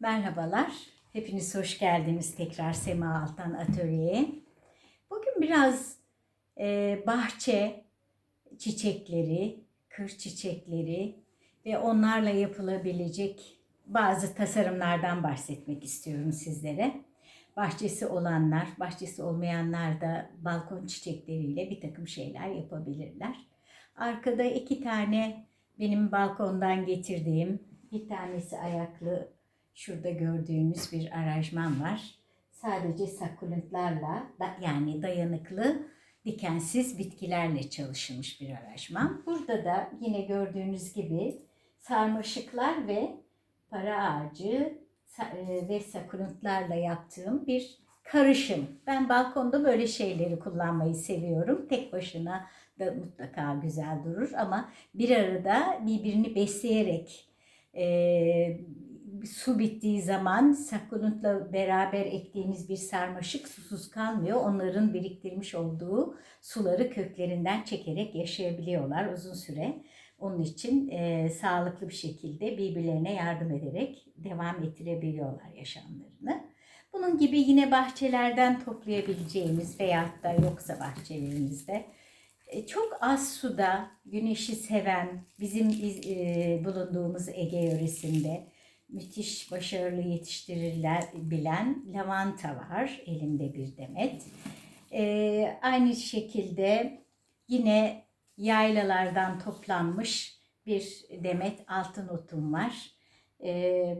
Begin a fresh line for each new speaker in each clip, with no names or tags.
Merhabalar. Hepiniz hoş geldiniz tekrar Sema Altan Atölye'ye. Bugün biraz e, bahçe çiçekleri, kır çiçekleri ve onlarla yapılabilecek bazı tasarımlardan bahsetmek istiyorum sizlere. Bahçesi olanlar, bahçesi olmayanlar da balkon çiçekleriyle bir takım şeyler yapabilirler. Arkada iki tane benim balkondan getirdiğim, bir tanesi ayaklı Şurada gördüğünüz bir aranjman var. Sadece sakulentlarla yani dayanıklı dikensiz bitkilerle çalışılmış bir aranjman. Burada da yine gördüğünüz gibi sarmaşıklar ve para ağacı e, ve sakulentlarla yaptığım bir karışım. Ben balkonda böyle şeyleri kullanmayı seviyorum. Tek başına da mutlaka güzel durur ama bir arada birbirini besleyerek e, su bittiği zaman sakunutla beraber ektiğiniz bir sarmaşık susuz kalmıyor. Onların biriktirmiş olduğu suları köklerinden çekerek yaşayabiliyorlar uzun süre. Onun için e, sağlıklı bir şekilde birbirlerine yardım ederek devam ettirebiliyorlar yaşamlarını. Bunun gibi yine bahçelerden toplayabileceğimiz veyahut da yoksa bahçelerinizde e, çok az suda güneşi seven bizim e, bulunduğumuz Ege yöresinde müthiş başarılı yetiştirirler bilen lavanta var elimde bir demet. Ee, aynı şekilde yine yaylalardan toplanmış bir demet altın otum var.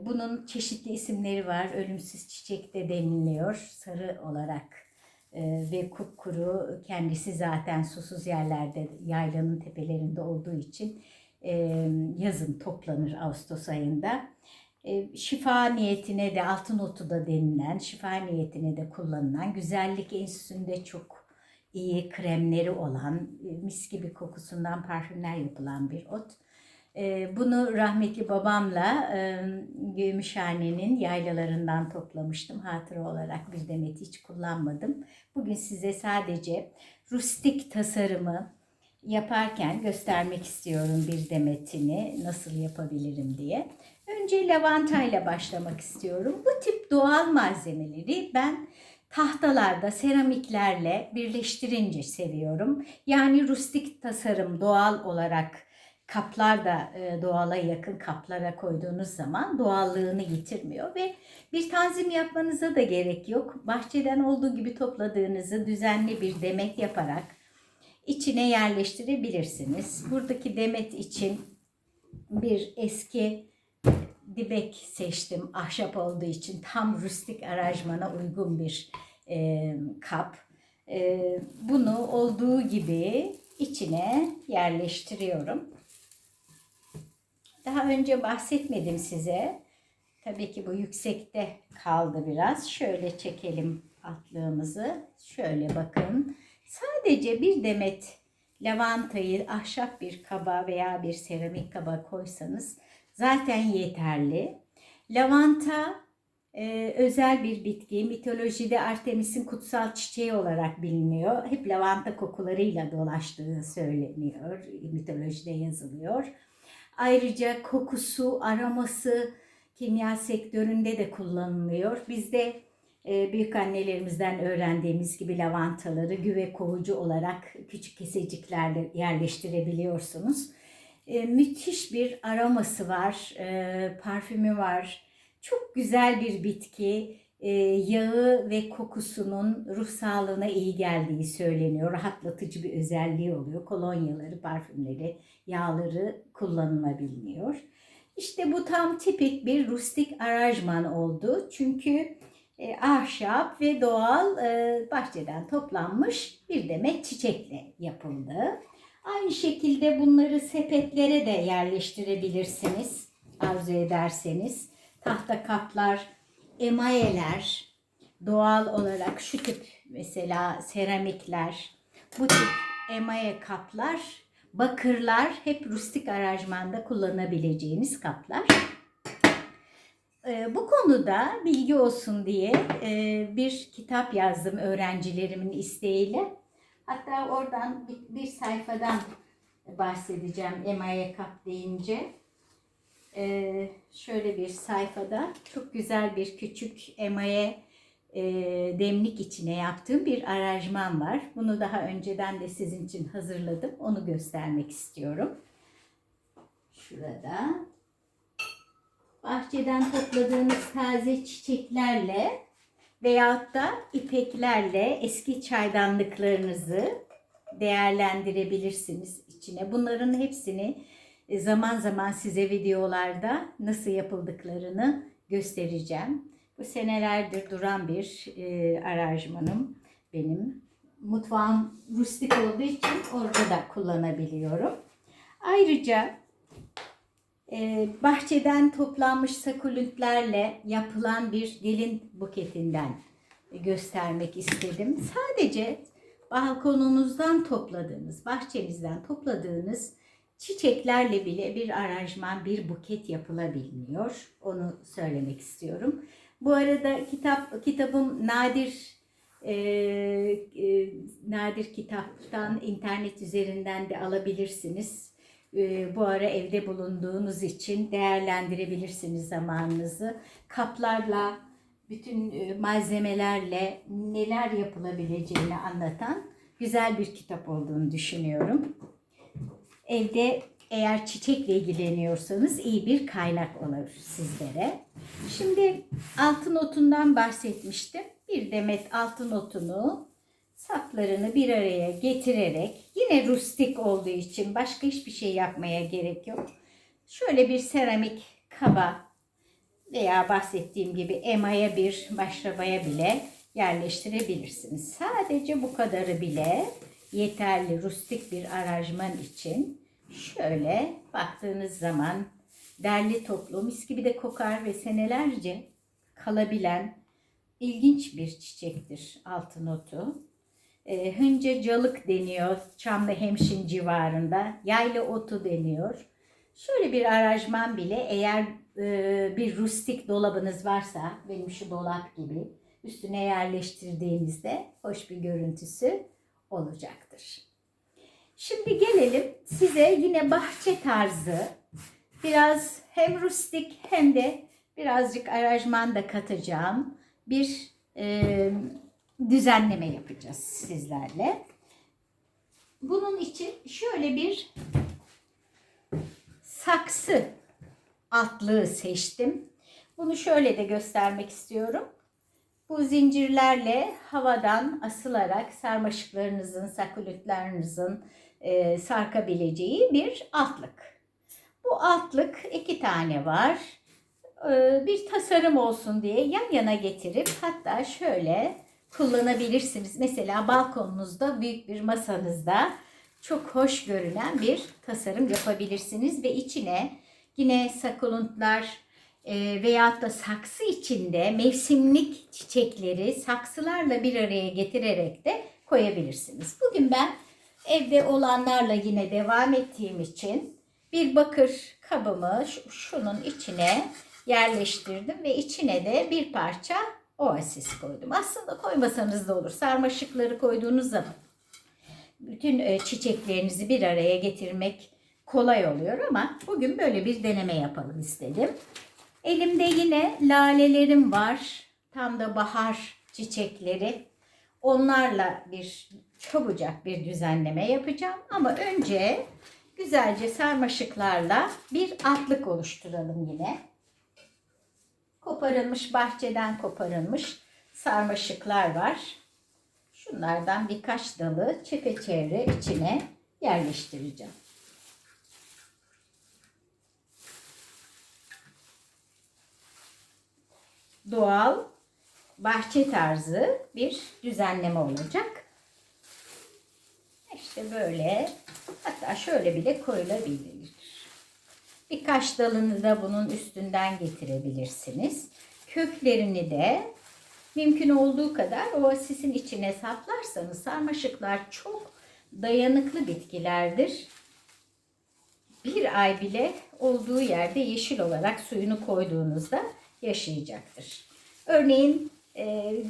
Bunun çeşitli isimleri var. Ölümsüz çiçek de deniliyor sarı olarak ee, ve kupkuru kendisi zaten susuz yerlerde yaylanın tepelerinde olduğu için e, yazın toplanır Ağustos ayında. E, şifa niyetine de altın otu da denilen, şifa niyetine de kullanılan, güzellik enstitüsünde çok iyi kremleri olan, e, mis gibi kokusundan parfümler yapılan bir ot. E, bunu rahmetli babamla Gümüşhane'nin yaylalarından toplamıştım. Hatıra olarak bir demet hiç kullanmadım. Bugün size sadece rustik tasarımı yaparken göstermek istiyorum bir demetini nasıl yapabilirim diye. Önce lavanta ile başlamak istiyorum. Bu tip doğal malzemeleri ben tahtalarda, seramiklerle birleştirince seviyorum. Yani rustik tasarım doğal olarak kaplar da e, doğala yakın kaplara koyduğunuz zaman doğallığını yitirmiyor ve bir tanzim yapmanıza da gerek yok. Bahçeden olduğu gibi topladığınızı düzenli bir demet yaparak içine yerleştirebilirsiniz. Buradaki demet için bir eski dibek seçtim ahşap olduğu için tam rustik aranjmana uygun bir e, kap. E, bunu olduğu gibi içine yerleştiriyorum. Daha önce bahsetmedim size. Tabii ki bu yüksekte kaldı biraz. Şöyle çekelim altlığımızı. Şöyle bakın. Sadece bir demet lavantayı ahşap bir kaba veya bir seramik kaba koysanız zaten yeterli. Lavanta e, özel bir bitki. Mitolojide Artemis'in kutsal çiçeği olarak biliniyor. Hep lavanta kokularıyla dolaştığı söyleniyor. Mitolojide yazılıyor. Ayrıca kokusu, aroması kimya sektöründe de kullanılıyor. Bizde e, büyük annelerimizden öğrendiğimiz gibi lavantaları güve kovucu olarak küçük keseciklerle yerleştirebiliyorsunuz. E, müthiş bir aroması var, e, parfümü var. Çok güzel bir bitki. E, yağı ve kokusunun ruh sağlığına iyi geldiği söyleniyor. Rahatlatıcı bir özelliği oluyor. Kolonyaları, parfümleri, yağları kullanılabiliyor. İşte bu tam tipik bir rustik aranjman oldu. Çünkü e, ahşap ve doğal e, bahçeden toplanmış bir demet çiçekle yapıldı. Aynı şekilde bunları sepetlere de yerleştirebilirsiniz arzu ederseniz. Tahta kaplar, emayeler, doğal olarak şu tip mesela seramikler, bu tip emaye kaplar, bakırlar hep rustik aranjmanda kullanabileceğiniz kaplar. Ee, bu konuda bilgi olsun diye e, bir kitap yazdım öğrencilerimin isteğiyle. Hatta oradan bir, sayfadan bahsedeceğim emaye kap deyince. Ee, şöyle bir sayfada çok güzel bir küçük emaye e, demlik içine yaptığım bir aranjman var. Bunu daha önceden de sizin için hazırladım. Onu göstermek istiyorum. Şurada bahçeden topladığınız taze çiçeklerle veyahut da ipeklerle eski çaydanlıklarınızı değerlendirebilirsiniz içine. Bunların hepsini zaman zaman size videolarda nasıl yapıldıklarını göstereceğim. Bu senelerdir duran bir e, aranjmanım benim. Mutfağım rustik olduğu için orada da kullanabiliyorum. Ayrıca e, bahçeden toplanmış sakulüntlerle yapılan bir gelin buketinden göstermek istedim. Sadece balkonunuzdan topladığınız, bahçenizden topladığınız çiçeklerle bile bir aranjman, bir buket yapılabiliyor. Onu söylemek istiyorum. Bu arada kitap kitabım nadir e, e, nadir kitaptan internet üzerinden de alabilirsiniz. E, bu ara evde bulunduğunuz için değerlendirebilirsiniz zamanınızı. Kaplarla, bütün e, malzemelerle neler yapılabileceğini anlatan güzel bir kitap olduğunu düşünüyorum. Evde eğer çiçekle ilgileniyorsanız iyi bir kaynak olur sizlere. Şimdi altın otundan bahsetmiştim. Bir demet altın otunu saplarını bir araya getirerek yine rustik olduğu için başka hiçbir şey yapmaya gerek yok. Şöyle bir seramik kaba veya bahsettiğim gibi emaya bir maşrabaya bile yerleştirebilirsiniz. Sadece bu kadarı bile yeterli rustik bir aranjman için şöyle baktığınız zaman derli toplu mis gibi de kokar ve senelerce kalabilen ilginç bir çiçektir altın otu. E, hıncacalık deniyor Çamlı Hemşin civarında. Yayla otu deniyor. Şöyle bir aranjman bile eğer e, bir rustik dolabınız varsa benim şu dolap gibi üstüne yerleştirdiğinizde hoş bir görüntüsü olacaktır. Şimdi gelelim size yine bahçe tarzı biraz hem rustik hem de birazcık aranjman da katacağım bir e, düzenleme yapacağız sizlerle. Bunun için şöyle bir saksı altlığı seçtim. Bunu şöyle de göstermek istiyorum. Bu zincirlerle havadan asılarak sarmaşıklarınızın, sakulütlerinizin e, sarkabileceği bir altlık. Bu altlık iki tane var. E, bir tasarım olsun diye yan yana getirip hatta şöyle kullanabilirsiniz. Mesela balkonunuzda büyük bir masanızda çok hoş görünen bir tasarım yapabilirsiniz ve içine yine sakulantlar e, veyahut da saksı içinde mevsimlik çiçekleri saksılarla bir araya getirerek de koyabilirsiniz. Bugün ben evde olanlarla yine devam ettiğim için bir bakır kabımı şunun içine yerleştirdim ve içine de bir parça oasis koydum. Aslında koymasanız da olur. Sarmaşıkları koyduğunuz zaman bütün e, çiçeklerinizi bir araya getirmek kolay oluyor ama bugün böyle bir deneme yapalım istedim. Elimde yine lalelerim var. Tam da bahar çiçekleri. Onlarla bir çabucak bir düzenleme yapacağım. Ama önce güzelce sarmaşıklarla bir atlık oluşturalım yine. Koparılmış bahçeden koparılmış sarmaşıklar var. Şunlardan birkaç dalı çepeçevre içine yerleştireceğim. Doğal bahçe tarzı bir düzenleme olacak. İşte böyle hatta şöyle bile koyulabilir. Birkaç dalını da bunun üstünden getirebilirsiniz. Köklerini de mümkün olduğu kadar o sisin içine saplarsanız sarmaşıklar çok dayanıklı bitkilerdir. Bir ay bile olduğu yerde yeşil olarak suyunu koyduğunuzda yaşayacaktır. Örneğin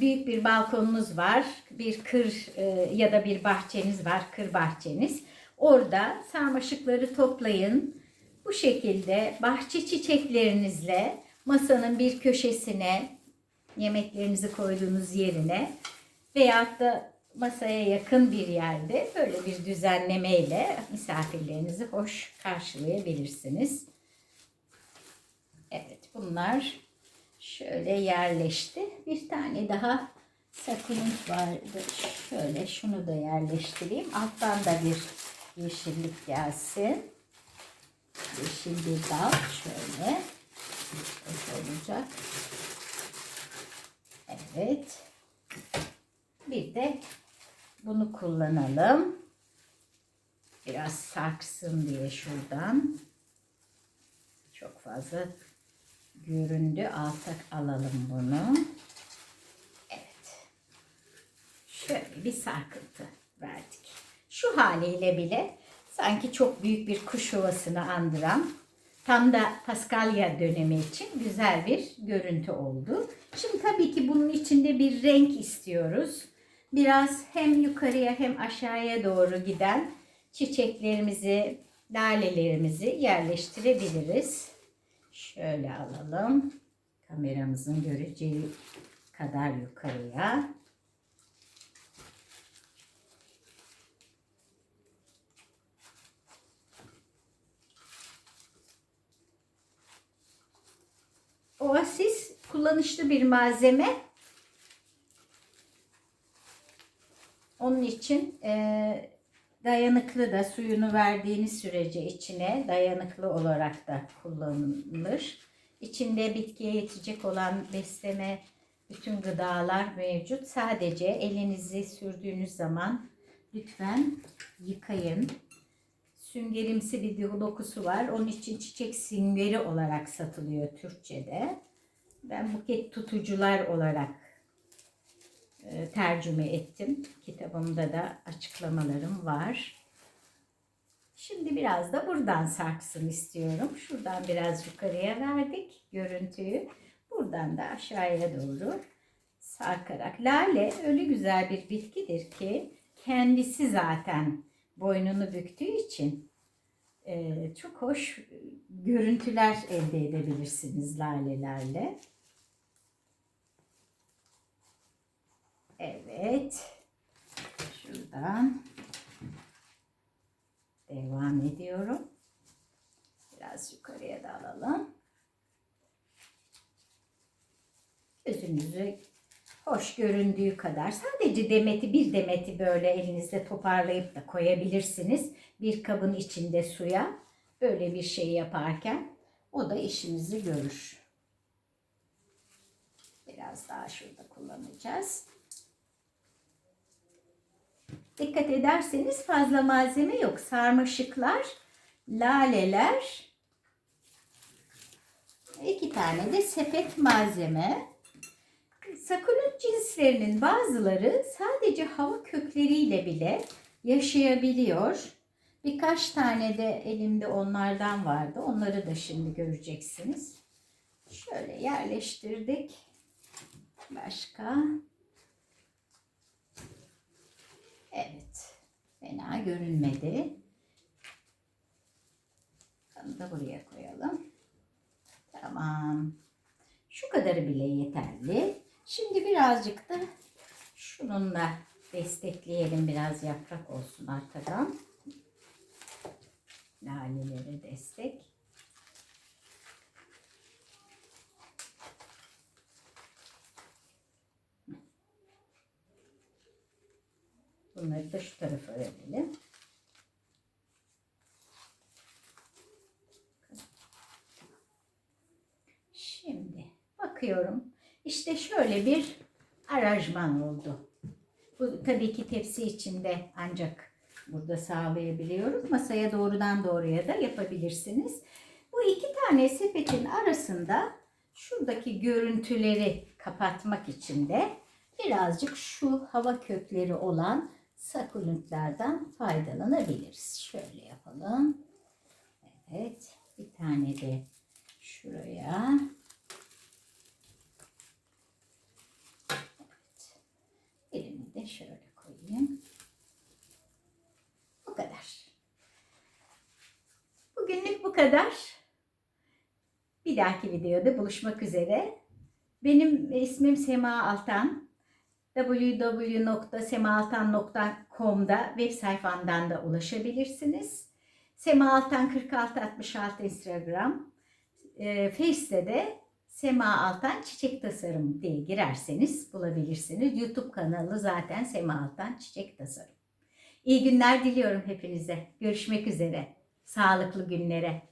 büyük bir balkonunuz var, bir kır e, ya da bir bahçeniz var, kır bahçeniz. Orada sarmaşıkları toplayın, Bu şekilde bahçe çiçeklerinizle masanın bir köşesine, yemeklerinizi koyduğunuz yerine veyahut da masaya yakın bir yerde böyle bir düzenlemeyle misafirlerinizi hoş karşılayabilirsiniz. Evet bunlar şöyle yerleşti. Bir tane daha sakulent vardı. Şöyle şunu da yerleştireyim. Alttan da bir yeşillik gelsin. Yeşil bir dal şöyle. Olacak. Evet. Bir de bunu kullanalım. Biraz saksın diye şuradan. Çok fazla göründü. Alta alalım bunu. Evet. Şöyle bir sarkıntı verdik. Şu haliyle bile sanki çok büyük bir kuş yuvasını andıran tam da Paskalya dönemi için güzel bir görüntü oldu. Şimdi tabii ki bunun içinde bir renk istiyoruz. Biraz hem yukarıya hem aşağıya doğru giden çiçeklerimizi, lalelerimizi yerleştirebiliriz. Şöyle alalım. Kameramızın göreceği kadar yukarıya. Oasis kullanışlı bir malzeme. Onun için e, dayanıklı da suyunu verdiğiniz sürece içine dayanıklı olarak da kullanılır. İçinde bitkiye yetecek olan besleme bütün gıdalar mevcut. Sadece elinizi sürdüğünüz zaman lütfen yıkayın. Süngerimsi bir dokusu var. Onun için çiçek süngeri olarak satılıyor Türkçe'de. Ben buket tutucular olarak tercüme ettim. Kitabımda da açıklamalarım var. Şimdi biraz da buradan sarksın istiyorum. Şuradan biraz yukarıya verdik görüntüyü. Buradan da aşağıya doğru sarkarak. Lale öyle güzel bir bitkidir ki kendisi zaten boynunu büktüğü için e, çok hoş görüntüler elde edebilirsiniz lalelerle. Evet. Şuradan devam ediyorum. Biraz yukarıya da alalım. Gözünüzü hoş göründüğü kadar sadece demeti bir demeti böyle elinizde toparlayıp da koyabilirsiniz. Bir kabın içinde suya böyle bir şey yaparken o da işinizi görür. Biraz daha şurada kullanacağız. Dikkat ederseniz fazla malzeme yok. Sarmaşıklar, laleler, iki tane de sepet malzeme. Sakulent cinslerinin bazıları sadece hava kökleriyle bile yaşayabiliyor. Birkaç tane de elimde onlardan vardı. Onları da şimdi göreceksiniz. Şöyle yerleştirdik. Başka. Evet. Fena görünmedi. Bunu da buraya koyalım. Tamam. Şu kadarı bile yeterli. Şimdi birazcık da şununla destekleyelim. Biraz yaprak olsun arkadan. Lalelere destek. Bunları da şu tarafa verelim. Şimdi bakıyorum. İşte şöyle bir aranjman oldu. Bu tabii ki tepsi içinde ancak burada sağlayabiliyoruz. Masaya doğrudan doğruya da yapabilirsiniz. Bu iki tane sepetin arasında şuradaki görüntüleri kapatmak için de birazcık şu hava kökleri olan sakulentlerden faydalanabiliriz. Şöyle yapalım. Evet. Bir tane de şuraya. Evet. Birini de şöyle koyayım. Bu kadar. Bugünlük bu kadar. Bir dahaki videoda buluşmak üzere. Benim ismim Sema Altan. www.semaaltan.com'da web sayfamdan da ulaşabilirsiniz. Sema Altan 4666 Instagram. E, Face'te de Sema Altan Çiçek Tasarım diye girerseniz bulabilirsiniz. YouTube kanalı zaten Sema Altan Çiçek Tasarım. İyi günler diliyorum hepinize. Görüşmek üzere. Sağlıklı günlere.